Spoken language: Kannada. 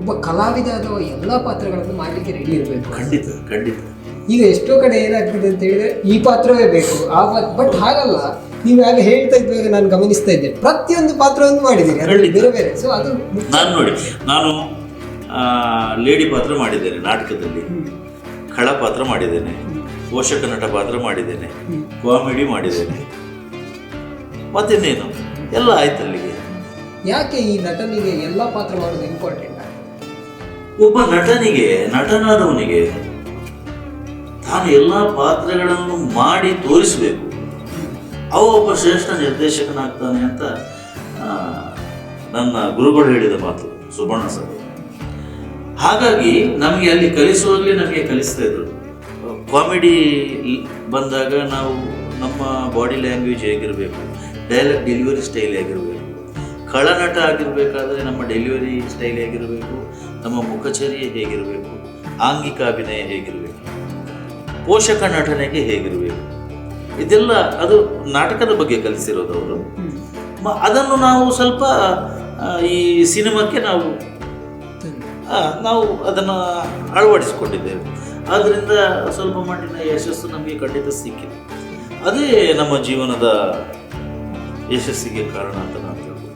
ಒಬ್ಬ ಕಲಾವಿದ ಅಥವಾ ಎಲ್ಲ ಪಾತ್ರಗಳನ್ನು ಮಾಡಲಿಕ್ಕೆ ರೆಡಿ ಇರಬೇಕು. ಖಂಡಿತ ಖಂಡಿತ. ಈಗ ಎಷ್ಟೋ ಕಡೆ ಏನಾಗ್ತಿದೆ ಅಂತ ಹೇಳಿದ್ರೆ ಈ ಪಾತ್ರವೇ ಬೇಕು ಆ ಬಟ್ ಹಾಗಲ್ಲ. ನೀವು ಯಾವಾಗ ಹೇಳ್ತಾ ಇದ್ದಾಗ ನಾನು ಗಮನಿಸ್ತಾ ಇದ್ದೆ. ಪ್ರತಿಯೊಂದು ಪಾತ್ರವನ್ನು ಮಾಡಿದ್ದೀನಿ ಅದರಲ್ಲಿ ಬೇರೆ ಬೇರೆ. ಸೊ ಅದು ನಾನು ನೋಡಿ ನಾನು ಲೇಡಿ ಪಾತ್ರ ಮಾಡಿದ್ದೇನೆ ನಾಟಕದಲ್ಲಿ. ಖಳ ಪಾತ್ರ ಮಾಡಿದ್ದೇನೆ. ಪೋಷಕ ನಟ ಪಾತ್ರ ಮಾಡಿದ್ದೇನೆ. ಕಾಮಿಡಿ ಮಾಡಿದ್ದೇನೆ. ಮತ್ತಿನ್ನೇನು? ಎಲ್ಲ ಆಯ್ತು ಅಲ್ಲಿಗೆ ಯಾಕೆ ಈ ನಟನಿಗೆ ಎಲ್ಲ ಪಾತ್ರ ಮಾಡೋದು ಇಂಪಾರ್ಟೆಂಟ್ ಒಬ್ಬ ನಟನಿಗೆ, ನಟನಾದವನಿಗೆ ತಾನು ಎಲ್ಲ ಪಾತ್ರಗಳನ್ನು ಮಾಡಿ ತೋರಿಸಬೇಕು. ಅವ ಒಬ್ಬ ಶ್ರೇಷ್ಠ ನಿರ್ದೇಶಕನಾಗ್ತಾನೆ ಅಂತ ನನ್ನ ಗುರುಗಳು ಹೇಳಿದ ಮಾತು ಸುಬರ್ಣ ಸರ್. ಹಾಗಾಗಿ ನಮಗೆ ಅಲ್ಲಿ ಕಲಿಸುವಾಗಲೇ ನಮಗೆ ಕಲಿಸ್ತಾ ಇದ್ರು. ಕಾಮಿಡಿ ಬಂದಾಗ ನಾವು ನಮ್ಮ ಬಾಡಿ ಲ್ಯಾಂಗ್ವೇಜ್ ಹೇಗಿರಬೇಕು, ಡೈಲಾಗ್ ಡೆಲಿವರಿ ಸ್ಟೈಲ್ ಹೇಗಿರಬೇಕು ಖಳನಟ ಆಗಿರಬೇಕಾದ್ರೆ ನಮ್ಮ ಡೆಲಿವರಿ ಸ್ಟೈಲ್ ಹೇಗಿರಬೇಕು ನಮ್ಮ ಮುಖಚರ್ಯೆ ಹೇಗಿರಬೇಕು ಆಂಗಿಕ ಅಭಿನಯ ಹೇಗಿರಬೇಕು ಪೋಷಕ ನಟನೆಗೆ ಹೇಗಿರಬೇಕು. ಇದೆಲ್ಲ ಅದು ನಾಟಕದ ಬಗ್ಗೆ ಕಲಿಸಿರೋದು ಅವರು. ಮ- ಅದನ್ನು ನಾವು ಸ್ವಲ್ಪ ಈ ಸಿನಿಮಾಕ್ಕೆ ನಾವು ನಾವು ಅದನ್ನು ಅಳವಡಿಸಿಕೊಂಡಿದ್ದೇವೆ. ಆದ್ದರಿಂದ ಸ್ವಲ್ಪ ಮಟ್ಟಿನ ಯಶಸ್ಸು ನಮಗೆ ಖಂಡಿತ ಸಿಕ್ಕಿದೆ. ಅದೇ ನಮ್ಮ ಜೀವನದ ಯಶಸ್ಸಿಗೆ ಕಾರಣ ಅಂತ ನಾನು